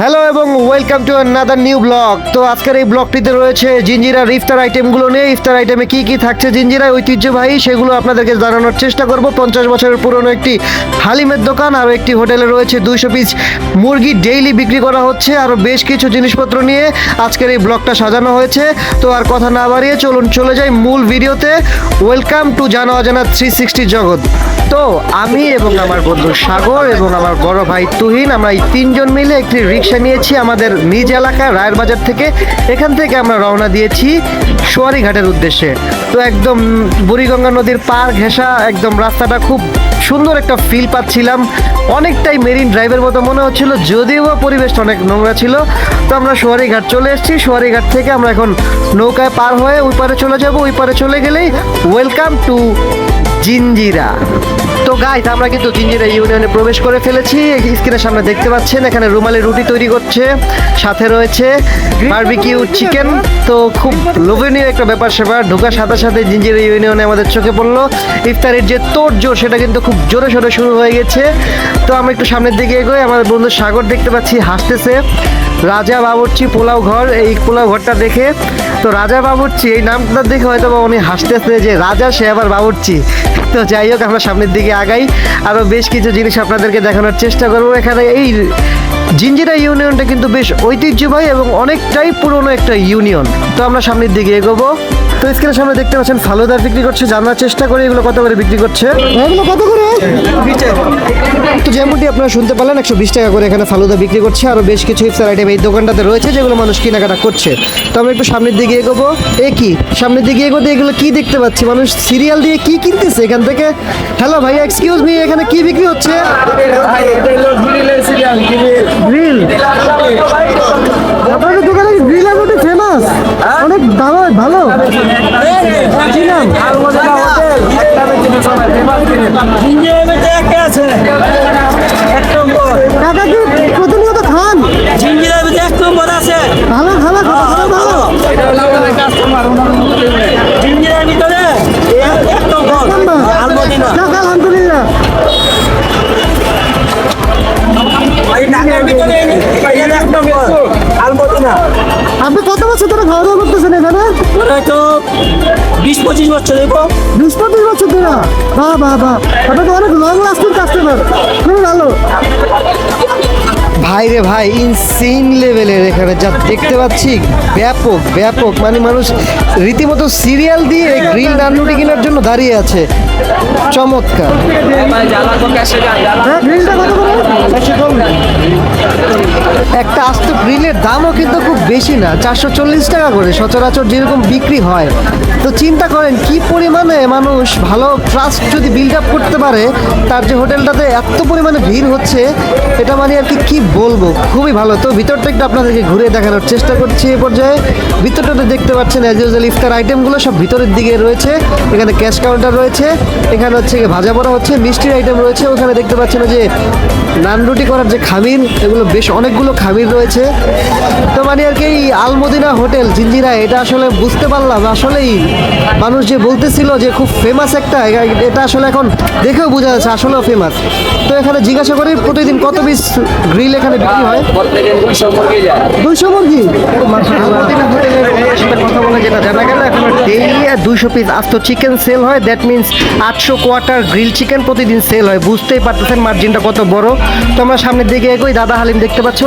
Hello এবং welcome to another new blog তো আজকের এই ব্লগটিতে রয়েছে জিঞ্জিরার ইফতার আইটেমগুলো নিয়ে। ইফতার আইটেমে কি কি থাকছে জিঞ্জিরায় ঐতিহ্যবাহী, সেগুলো আপনাদেরকে জানানোর চেষ্টা করব। পঞ্চাশ বছরের পুরনো একটি হালিমের দোকান আর একটি হোটেলে রয়েছে দুইশো পিস মুরগি ডেইলি বিক্রি করা হচ্ছে, আরও বেশ কিছু জিনিসপত্র নিয়ে আজকের এই ব্লগটা সাজানো হয়েছে। তো আর কথা না বাড়িয়ে চলুন, চলে যাই মূল ভিডিওতে। ওয়েলকাম টু জানা অজানা থ্রি সিক্সটি জগৎ। তো আমি এবং আমার বন্ধু সাগর এবং আমার বড় ভাই তুহিন, আমরা এই তিনজন মিলে একটি রিক্সা নিয়েছি আমাদের নিজ এলাকায় রায়ের বাজার থেকে। এখান থেকে আমরা রওনা দিয়েছি ঘাটের উদ্দেশ্যে। তো একদম বুড়িগঙ্গা নদীর পার ঘেঁষা একদম রাস্তাটা খুব সুন্দর একটা ফিল পাচ্ছিলাম। অনেকটাই মেরিন ড্রাইভের মতো মনে হচ্ছিল, যদিও পরিবেশটা অনেক নোংরা ছিল। তো আমরা ঘাট চলে এসেছি। ঘাট থেকে আমরা এখন নৌকায় পার হয়ে ওই পারে চলে যাব। ওই পারে চলে গেলেই ওয়েলকাম টু জিঞ্জিরা তো গাইস আমরা কিন্তু জিঞ্জিরা ইউনিয়নে প্রবেশ করে ফেলেছি। স্ক্রিনের সামনে দেখতে পাচ্ছেন এখানে রুমালি রুটি তৈরি করছে। সাথে রয়েছে বারবিকিউ চিকেন তো খুব লোভনীয় একটা ব্যাপার সেবার। ঢোকার সাথে সাথে জিঞ্জিরা ইউনিয়নে আমাদের চোখে পড়ল। ইফতারের যে তোর জোর সেটা কিন্তু খুব জোরে সোরে শুরু হয়ে গেছে। তো আমরা একটু সামনের দিকে এগোই আমার বন্ধু সাগর দেখতে পাচ্ছি, হাসতেছে। রাজা বাবুর্চি পোলাও ঘর, এই পোলাও ঘরটা দেখে। তো রাজা বাবুর্চি, এই নামটা দেখে হয়তো বা উনি হাসতেছে যে রাজা, সে আবার বাবুর্চি। তো যাই হোক, আমরা সামনের দিকে আগাই। আরও বেশ কিছু জিনিস আপনাদেরকে দেখানোর চেষ্টা করব। এখানে এই জিঞ্জিরা ইউনিয়নটা কিন্তু বেশ ঐতিহ্যবাহী এবং অনেকটাই পুরনো একটা ইউনিয়ন। তো আমরা সামনের দিকে এগোবো। তো স্ক্রিনের সামনে দেখতে পাচ্ছেন ফালুদা বিক্রি করছে জানার চেষ্টা করে এগুলো কত করে বিক্রি করছে। এগুলো কত করে? তো যেমনটি আপনারা শুনতে পারলেন একশো বিশ টাকা করে এখানে ফালুদা বিক্রি করছে আরও বেশ কিছু ইফতার আইটেম এই দোকানটাতে রয়েছে যেগুলো মানুষ কেনাকাটা করছে। তো আমরা একটু সামনের দিকে এগোবো। এ কি? সামনের দিকে এগোতে এগুলো কি দেখতে পাচ্ছি? মানুষ সিরিয়াল দিয়ে কি কিনতেছে এখান থেকে? হ্যালো ভাই এক্সকিউজ মি এখানে কি বিক্রি হচ্ছে? গ্রিল আপনাদের দোকানে গ্রিল আর রুটি ফেমাস অনেক ভালো ভালো? কি নাম? বিশ পঁচিশ বছর দেখো বিশ পঁচিশ বছর ধরে? বাহ বাহ বাহ আপনি তো অনেক লং লাস্টিং কাস্টমার খুবই ভালো। ভাই রে ভাই ইনসেন লেভেলের এখানে যা দেখতে পাচ্ছি ব্যাপক ব্যাপক। মানে মানুষ রীতিমতো সিরিয়াল দিয়ে গ্রিল রান্নুটি কেনার জন্য দাঁড়িয়ে আছে। চমৎকার। হ্যাঁ, গ্রিলটা কত করে? একটা আস্ত গ্রিলের দামও কিন্তু খুব বেশি না, চারশো চল্লিশ টাকা করে সচরাচর যেরকম বিক্রি হয়। তো চিন্তা করেন, কি পরিমাণে মানুষ ভালো ট্রাস্ট যদি বিল্ড আপ করতে পারে, তার যে হোটেলটাতে এত পরিমাণে ভিড় হচ্ছে, এটা মানে আর কি কি বলব? খুবই ভালো। তো ভিতরটা একটু আপনাদেরকে ঘুরে দেখানোর চেষ্টা করছি এ পর্যায়ে। ভিতরটাতে দেখতে পাচ্ছেন অ্যাজ ইউজুয়াল ইফতার আইটেমগুলো সব ভিতরের দিকে রয়েছে। এখানে ক্যাশ কাউন্টার রয়েছে। এখানে হচ্ছে ভাজা পড়া হচ্ছে, মিষ্টির আইটেম রয়েছে। ওখানে দেখতে পাচ্ছেন যে নান রুটি করার যে খামির এগুলো বেশ অনেকগুলো খামির রয়েছে। তো মানে আর কি এই আলমদিনা হোটেল জিঞ্জিরা এটা আসলে বুঝতে পারলাম। আসলেই মানুষ যে বলতেছিল যে খুব ফেমাস একটা এটা আসলে এখন দেখেও বোঝা যাচ্ছে আসলেও ফেমাস তো এখানে জিজ্ঞাসা করি প্রতিদিন কত পিস গ্রিল এখানে বিক্রি হয়? দুইশো মুরগি আলমদিনা হোটেলের সাথে কথা বলে যেটা জানা গেল এখন ডেইলি দুইশো পিস আস্ত চিকেন সেল হয়। দ্যাট মিনস আটশো কোয়ার্টার গ্রিল চিকেন প্রতিদিন সেল হয়। বুঝতেই পারতেছেন মার্জিনটা কত বড়। তো আমরা সামনের দিকে এগোই দাদা হালিম দেখতে পাচ্ছি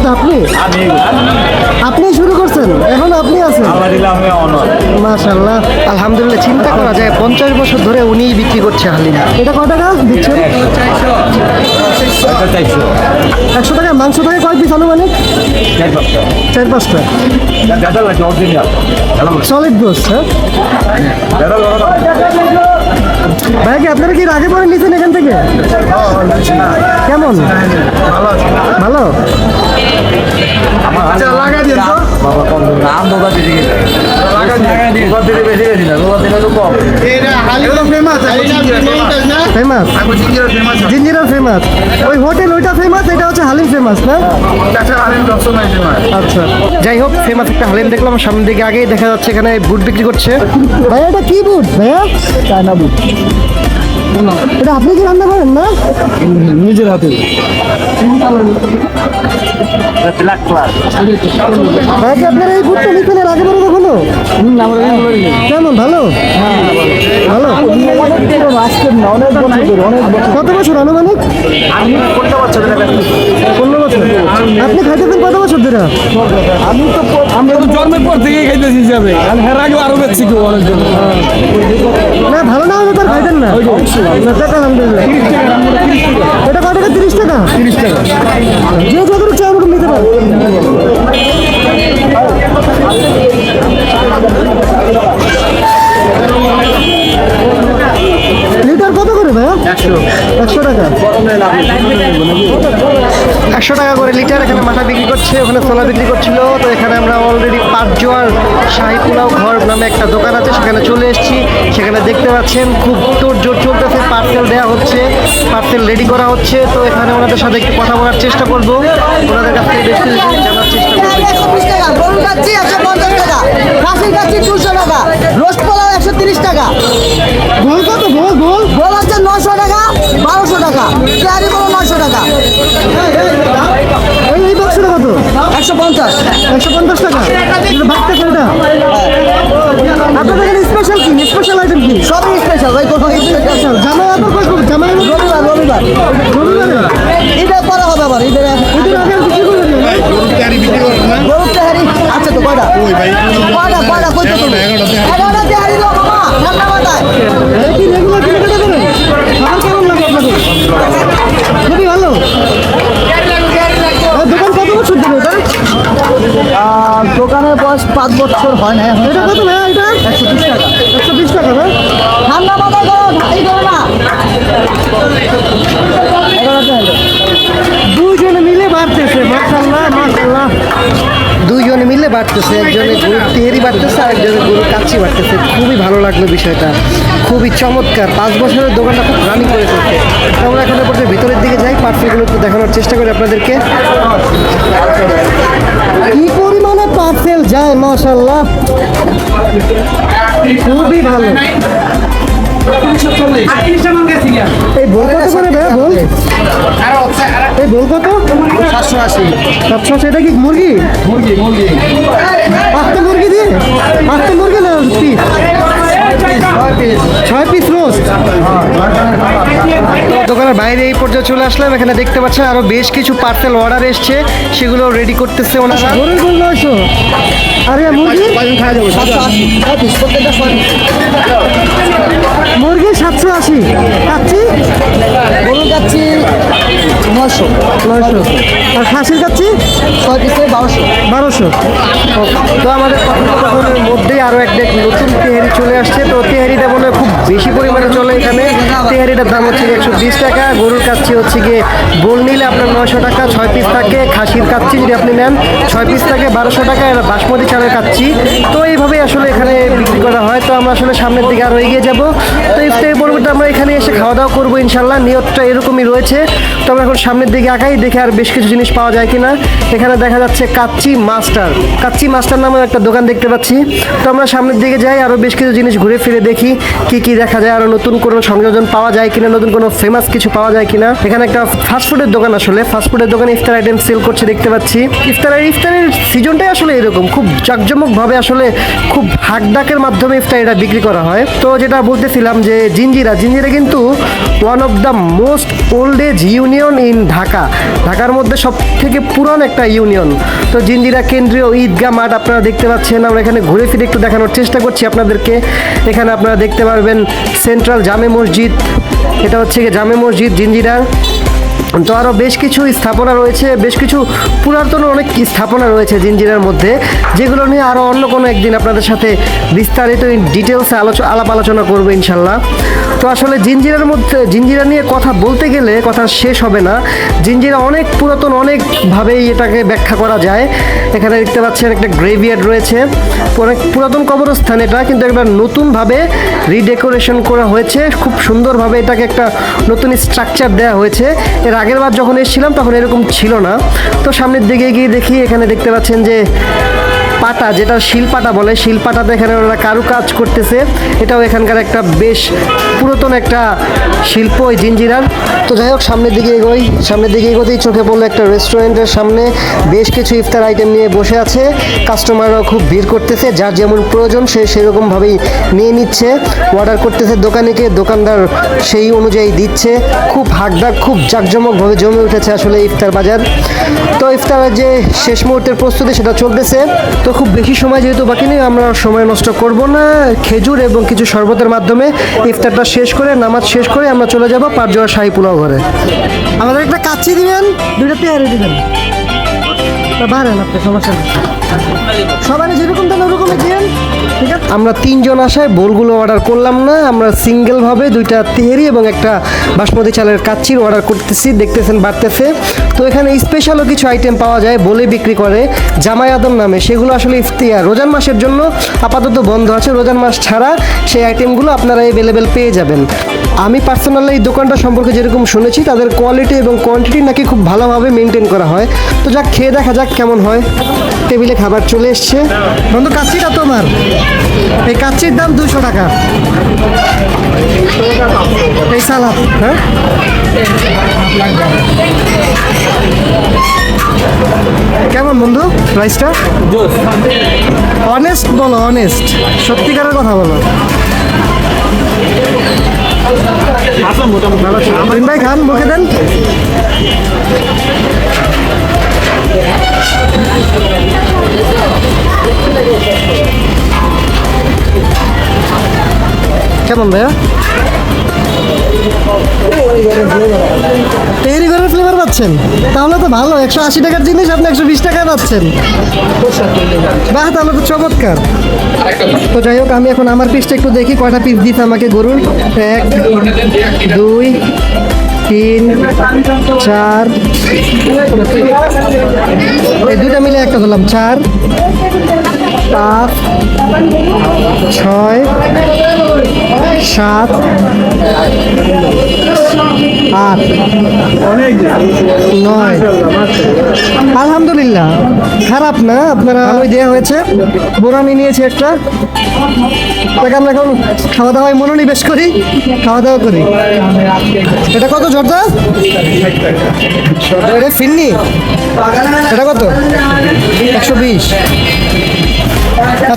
করতে আপনি? আপনি শুরু করছেন এখন আপনি আছেন। মাশাল্লাহ আলহামদুলিল্লাহ চিন্তা করা যায় পঞ্চাশ বছর ধরে উনিই বিক্রি করছে হালিম। এটা কত টাকা দিচ্ছেন? একশো টাকা মাংস থাকে কয় পিস আনুমানিক? চার পাঁচটা। সলিড গোস হ্যাঁ? ভাই কি আপনারা কি আগে পরে নিয়েছেন এখান থেকে? কেমন? ভালো বোকা দিদি বেশি গেছি না দিলে তো কম। ফেমাস জিঞ্জিরা ফেমাস ওই হোটেল ওইটা ফেমাস এটা হচ্ছে হালিম ফেমাস না? আচ্ছা যাই হোক ফেমাস একটা হালিম দেখলাম সামনের দিকে আগেই দেখা যাচ্ছে এখানে বুট বিক্রি করছে। ভাইয়া এটা কি বুট ভাইয়া? China boot. এটা আপনি কি রান্না করেন না? নিজের হাতে। কি আপনার এই বুটটা নিচ্ছেন আগে বড় কখনো? কেমন ভালো? ভালো? কত বছর আনুমানিক? পনেরো বছর আপনি খাইতেছেন কত বছর ধরে? আমি তো আমরা তো জন্মের পর থেকেই খাইতেছি হিসাবে। আর হের আগে আরও বেশি কেউ অনেকজন না ভালো না হলে তো খাইতেন না। এটা কত টাকা? তিরিশ টাকা? তিরিশ টাকা। যে যতটুকু চাই আমাকে নিতে পারে একশো টাকা করে লিটার এখানে মাথা বিক্রি করছে, ওখানে ছোলা বিক্রি করছিল। তো এখানে আমরা অলরেডি পাঁচজোয়ার শাহি পোলাও ঘর নামে একটা দোকান আছে, সেখানে চলে এসেছি। সেখানে দেখতে পাচ্ছেন, খুব তোর জোর চলতেছে পার্সেল দেওয়া হচ্ছে পার্সেল রেডি করা হচ্ছে। তো এখানে ওনাদের সাথে একটু কথা বলার চেষ্টা করব। ওনাদের কাছ থেকে বেশ জানার চেষ্টা টাকা বারোশো টাকা নশো টাকা এই এই বক্সটা কত? একশো পঞ্চাশ। একশো পঞ্চাশ টাকা? এটা ভাগটা কোনটা আপনাদের এখানে স্পেশাল কি? স্পেশাল আইটেম কি? সবই স্পেশাল ভাই কোনো স্পেশাল জামাই আবার কয়? জামাই আবার রবিবার রবিবার। রবিবারে? ঈদের পরে হবে আবার ঈদের ঈদের আগে আর বিক্রি করবেন না? গরুর তেহারি? আছে তো কয়টা? কয়টা কয়টা? কইতে তুমি? এগারোটা তেহারি। দাও মামা ঠান্ডা মাথায়। কি রেগুলার কেনাকাটা করেন খাবার কেমন লাগে আপনাদের? খুবই ভালো। বছর ধরে ওটা দোকানের বয়স পাঁচ বছর হয় না এটা কত ভাই এটা? বাড়তেছে একজনে গরুর তেহারি বাড়তেছে আর একজনে গরুর কাচ্ছি বাড়তেছে। খুবই ভালো লাগল বিষয়টা। খুবই চমৎকার। পাঁচ বছরের দোকানটা খুব রানিং করে চলছে। আমরা এখন পর্যন্ত ভিতরের দিকে যাই, পার্সেলগুলো একটু দেখানোর চেষ্টা করি আপনাদেরকে। কি পরিমাণে পার্সেল যায় মাশাল্লাহ খুবই ভালো। এই বল কত করে বল? এই বল কত? সাতশো আশি সাতশো আশি, এটা কি মুরগি? মুরগি মুরগি। আটটা মুরগি দিয়ে আটটা মুরগি না ছয় পিস রোস্ট দোকানের বাইরে এই পর্যায়ে চলে আসলাম। এখানে দেখতে পাচ্ছেন আরও বেশ কিছু পার্সেল অর্ডার এসছে। সেগুলো রেডি করতেছে ওনারা। গরুর গোল নয়শো আরে মুরগি মুরগি সাতশো আশি। কাচ্ছি গরুর নশো নয়শো। আর খাসির ছয় পিসে বারোশো। বারোশো। তো আমাদের মধ্যেই আরও একটা নতুন তেহারি চলে আসছে। তো তেহারিটা মনে হয় খুব বেশি পরিমাণে চলে এখানে দাম হচ্ছে একশো বিশ টাকা, গরুর কাচ্ছি হচ্ছে গিয়ে বোল নিলে আপনার নয়শো টাকা, ছয় পিস থাকে, খাসির কাচ্ছি যদি আপনি নেন, ছয় পিস থাকে বারোশো টাকা, এটা বাসমতি চালের কাচ্ছি তো এইভাবে আসলে এখানে বিক্রি করা হয়। তো আমরা আসলে সামনের দিকে আরও এগিয়ে যাব। তো ইফতারি পরবর্তী আমরা এখানে এসে খাওয়া দাওয়া করব ইনশাল্লাহ নিয়তটা এরকমই রয়েছে। তো আমরা এখন সামনের দিকে আগাই, দেখে আর বেশ কিছু জিনিস পাওয়া যায় কিনা। এখানে দেখা যাচ্ছে কাচ্চি মাস্টার। কাচ্চি মাস্টার নামের একটা দোকান দেখতে পাচ্ছি। তো আমরা সামনের দিকে যাই আরও বেশ কিছু জিনিস ঘুরে ফিরে দেখি, কি কি দেখা যায় আরও নতুন কোনো সংযোজন পাওয়া যায় কিনা, নতুন কোনো ফেমাস কিছু পাওয়া যায় কিনা। এখানে একটা ফাস্টফুডের দোকান আসলে। ফাস্টফুডের দোকানে ইফতার আইটেম সেল করছে, দেখতে পাচ্ছি। ইফতারের ইফতারের সিজনটাই আসলে এরকম। খুব জাঁকজমকভাবে আসলে খুব হাকডাকের মাধ্যমে ইফতারিটা বিক্রি করা হয়। তো যেটা বলতেছিলাম যে জিঞ্জিরা জিঞ্জিরা কিন্তু one of the most old age union in Dhaka. ঢাকার মধ্যে সব থেকে পুরান একটা ইউনিয়ন তো জিঞ্জিরা কেন্দ্রীয় ঈদগাহ মাঠ আপনারা দেখতে পাচ্ছেন। আমরা এখানে ঘুরে ফিরে একটু দেখানোর চেষ্টা করছি আপনাদেরকে। এখানে আপনারা দেখতে পারবেন সেন্ট্রাল জামে মসজিদ এটা হচ্ছে গিয়ে জামে মসজিদ জিঞ্জিরার তো আরও বেশ কিছু স্থাপনা রয়েছে, বেশ কিছু পুরাতন অনেক স্থাপনা রয়েছে জিঞ্জিরার মধ্যে, যেগুলো নিয়ে আরও অন্য কোনো একদিন আপনাদের সাথে বিস্তারিত ডিটেলসে আলোচনা আলাপ আলোচনা করব ইনশাল্লাহ। তো আসলে জিঞ্জিরার মধ্যে জিঞ্জিরা নিয়ে কথা বলতে গেলে কথা শেষ হবে না। জিঞ্জিরা অনেক পুরাতন অনেকভাবেই এটাকে ব্যাখ্যা করা যায়। এখানে দেখতে পাচ্ছেন একটা গ্রেভিয়ার্ড রয়েছে। অনেক পুরাতন কবরস্থান এটা, কিন্তু একটা নতুনভাবে রিডেকোরেশন করা হয়েছে। খুব সুন্দরভাবে এটাকে একটা নতুন স্ট্রাকচার দেওয়া হয়েছে। এর আগের বার যখন এসেছিলাম, তখন এরকম ছিল না। তো সামনের দিকে গিয়ে দেখি, এখানে দেখতে পাচ্ছেন যে পাটা যেটা শিলপাটা বলে শিলপাটাতে এখানে ওরা কারুকাজ করতেছে। এটাও এখানকার একটা বেশ পুরাতন একটা শিল্প, ওই জিঞ্জিরার। তো যাই হোক, সামনের দিকে এগোই। সামনের দিকে এগোতেই চোখে পড়ল একটা রেস্টুরেন্টের সামনে। বেশ কিছু ইফতার আইটেম নিয়ে বসে আছে। কাস্টমাররাও খুব ভিড় করতেছে। যার যেমন প্রয়োজন, সে সেরকমভাবেই নিয়ে নিচ্ছে। অর্ডার করতেছে দোকানিকে দোকানদার সেই অনুযায়ী দিচ্ছে। খুব হাকডাক খুব জাঁকজমকভাবে জমে উঠেছে আসলে ইফতার বাজার। তো ইফতারের যে শেষ মুহূর্তের প্রস্তুতি, সেটা চলতেছে। তো খুব বেশি সময় যেহেতু বাকি নেই, আমরা সময় নষ্ট করব না। খেজুর এবং কিছু শরবতের মাধ্যমে ইফতারটা শেষ করে, নামাজ শেষ করে আমরা চলে যাব পাঁচজোড়া শাহী পোলাও ঘরে। আমাদের একটা কাচ্চি দিবেন, দুইটা পেয়ারে দিবেন। বাড়েন আপনি, সমস্যা নেই। আমরা তিনজন আসায় বোলগুলো অর্ডার করলাম না, আমরা সিঙ্গেলভাবে দুইটা তেহেরি এবং একটা বাসমতি চালের কাচ্চির অর্ডার করতেছি, দেখতেছেন বাড়তেছে। তো এখানে স্পেশালও কিছু আইটেম পাওয়া যায়, বলে বিক্রি করে জামাই আদম নামে। সেগুলো আসলে ইফতিয়ার। রোজান মাসের জন্য আপাতত বন্ধ আছে। রোজান মাস ছাড়া সেই আইটেমগুলো আপনারা অ্যাভেলেবেল পেয়ে যাবেন। আমি পার্সোনালি এই দোকানটা সম্পর্কে যেরকম শুনেছি, তাদের কোয়ালিটি এবং কোয়ান্টিটি নাকি খুব ভালোভাবে মেনটেন করা হয়। তো যাক, খেয়ে দেখা যাক কেমন হয়। টেবিলে খাবার চলে এসছে। বন্ধু কাচ্চিটা তোমার। এই কাচ্চির দাম দুশো টাকা। এই সালাদ হ্যাঁ? কেমন বন্ধু প্রাইসটা অনেস্ট বলো অনেস্ট সত্যিকারের কথা বলো। ভাই খান মুখে দেন। কেমন ভাইয়া? তৈরি করে ফ্লেভার পাচ্ছেন? তাহলে তো ভালো, একশো আশি টাকার জিনিস আপনি একশো বিশ টাকায় পাচ্ছেন। বাহ, তাহলে তো চমৎকার। তো যাই হোক, আমি এখন আমার পিসটা একটু দেখি, কয়টা পিস দিতে আমাকে গরুর? এক, দুই তিন চার। এই দুইটা মিলে একটা ধরলাম চার পাঁচ ছয় সাত নয়। আলহামদুলিল্লাহ। খারাপ না, আপনারা ভালোই দেওয়া হয়েছে। বোরানি নিয়েছে একটা। তাকে আমরা এখন খাওয়া দাওয়ায় মনোনিবেশ করি খাওয়া দাওয়া করি। এটা কত, জর্দা? এটা ফিরনি এটা কত? একশো বিশ।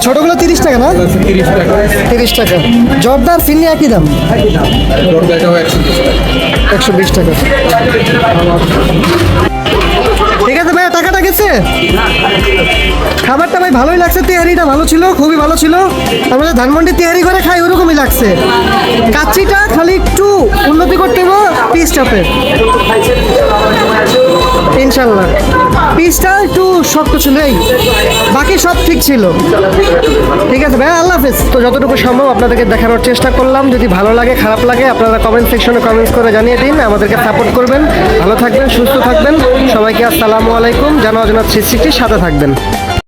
ছোটগুলো তিরিশ টাকা না? তিরিশ টাকা। জর্দার ফিরনি একই দাম? একশো বিশ টাকা। ঠিক আছে ভাই টাকাটা গেছে? খাবারটা ভাই ভালোই লাগছে, তেহারিটা ভালো ছিল, খুবই ভালো ছিল। আমরা যে ধানমন্ডি তেহারি করে খাই, ওরকমই লাগছে। কাচ্চিটা খালি একটু উন্নতি করতে হবে পিস চাপের ইনশাল্লাহ। পিসটা একটু শক্ত ছিল, এই, বাকি সব ঠিক ছিল। ঠিক আছে ভাই, আল্লাহ হাফেজ। তো যতটুকু সম্ভব আপনাদেরকে দেখানোর চেষ্টা করলাম। যদি ভালো লাগে, খারাপ লাগে, আপনারা কমেন্ট সেকশনে কমেন্টস করে জানিয়ে দিন, আমাদেরকে সাপোর্ট করবেন। ভালো থাকবেন, সুস্থ থাকবেন। সবাইকে আসসালামু আলাইকুম। জানা অজানা থ্রি সিক্সটির সাথে থাকবেন।